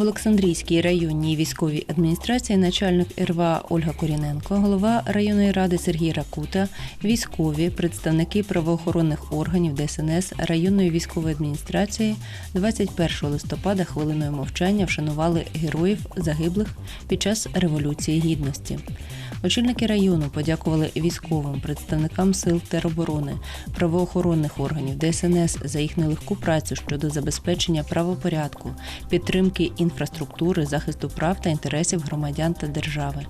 В Олександрійській районній військовій адміністрації начальник РВА Ольга Коріненко, голова районної ради Сергій Ракута, військові, представники правоохоронних органів ДСНС районної військової адміністрації 21 листопада хвилиною мовчання вшанували героїв загиблих під час Революції Гідності. Очільники району подякували військовим, представникам сил тероборони, правоохоронних органів ДСНС за їх нелегку працю щодо забезпечення правопорядку, підтримки інфраструктури, захисту прав та інтересів громадян та держави.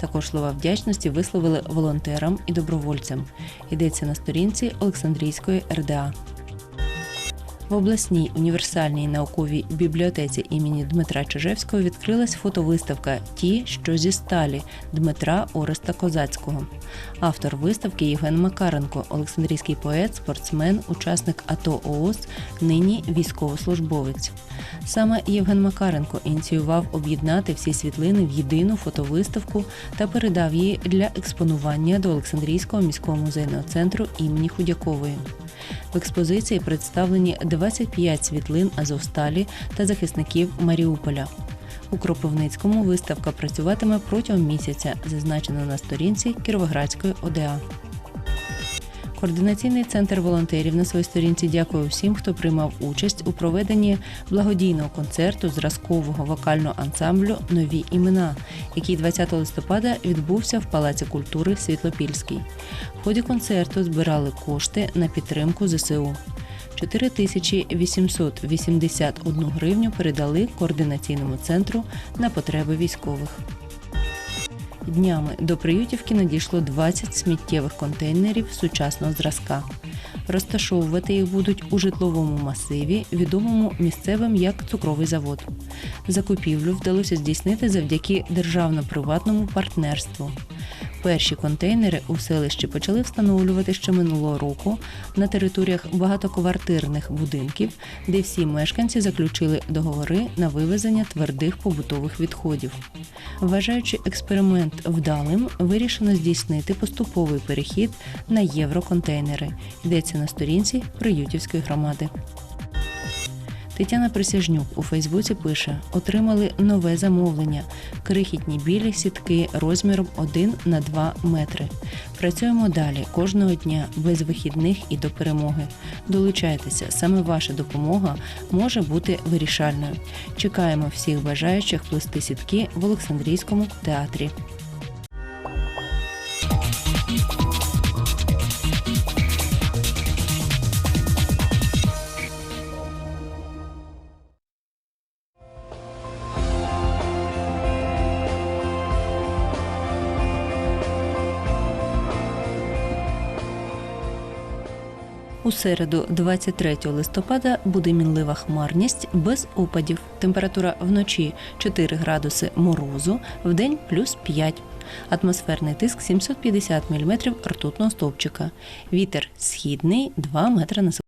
Також слова вдячності висловили волонтерам і добровольцям. Йдеться на сторінці Олександрійської РДА. В обласній універсальній науковій бібліотеці імені Дмитра Чижевського відкрилась фотовиставка Ті, що зі сталі Дмитра Ореста Козацького. Автор виставки Євген Макаренко, Олександрійський поет, спортсмен, учасник АТО ООС, нині військовослужбовець. Саме Євген Макаренко ініціював об'єднати всі світлини в єдину фотовиставку та передав її для експонування до Олександрійського міського музейного центру імені Худякової. В експозиції представлені 25 світлин Азовсталі та захисників Маріуполя. У Кропивницькому виставка працюватиме протягом місяця, зазначено на сторінці Кіровоградської ОДА. Координаційний центр волонтерів на своїй сторінці дякує всім, хто приймав участь у проведенні благодійного концерту зразкового вокального ансамблю Нові імена, який 20 листопада відбувся в Палаці культури Світлопільський. В ході концерту збирали кошти на підтримку ЗСУ. 4881 гривню передали координаційному центру на потреби військових. Днями до Приютівки надійшло 20 сміттєвих контейнерів сучасного зразка. Розташовувати їх будуть у житловому масиві, відомому місцевим як цукровий завод. Закупівлю вдалося здійснити завдяки державно-приватному партнерству. Перші контейнери у селищі почали встановлювати ще минулого року на територіях багатоквартирних будинків, де всі мешканці заключили договори на вивезення твердих побутових відходів. Вважаючи експеримент вдалим, вирішено здійснити поступовий перехід на євроконтейнери. Йдеться на сторінці Приютівської громади. Тетяна Присяжнюк у Фейсбуці пише: отримали нове замовлення: крихітні білі сітки розміром 1 на 2 метри. Працюємо далі кожного дня без вихідних і до перемоги. Долучайтеся, саме ваша допомога може бути вирішальною. Чекаємо всіх бажаючих плести сітки в Олександрійському театрі. У середу, 23 листопада, буде мінлива хмарність без опадів. Температура вночі 4 градуси морозу, вдень плюс 5. Атмосферний тиск 750 мм ртутного стовпчика. Вітер східний 2 метри на секунду.